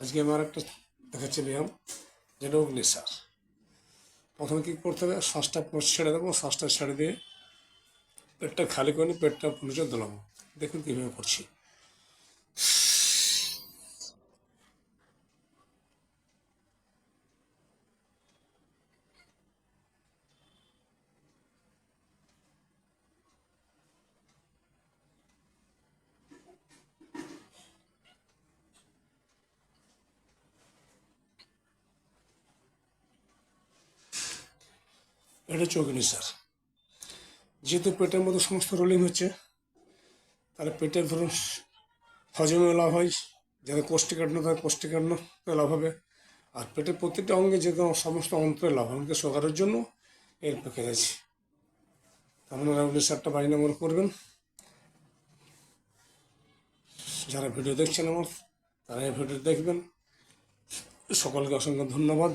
আজকে আমার একটা দেখাচ্ছি ব্যায়াম, যেটা অগ্নিশ্বাস প্রথমে কী করতে হবে, শ্বাসটা ছেড়ে দেবো, শ্বাসটা ছেড়ে দিয়ে পেটটা খালি করে পেটটা পুলিশে দোলাবো দেখুন কীভাবে করছি। এটা হচ্ছে অগ্নিসার যেহেতু পেটের মধ্যে সমস্ত রোলিং হচ্ছে, তাহলে পেটের ধরুন হজমে লাভ হয় যাতে কোষ্ঠীকাঠিন্য থাকে কোষ্ঠীকাঠিন্যতে লাভ হবে। আর পেটের প্রত্যেকটা অঙ্গে যে সমস্ত অন্তরে লাভ হবে। সুগারের জন্য এর পেকে গেছে আপনারা অগ্নিসারটা বাড়ি নম্বর করবেন। যারা ভিডিও দেখছেন আমার তারা এই ভিডিও দেখবেন। সকলকে অসংখ্য ধন্যবাদ।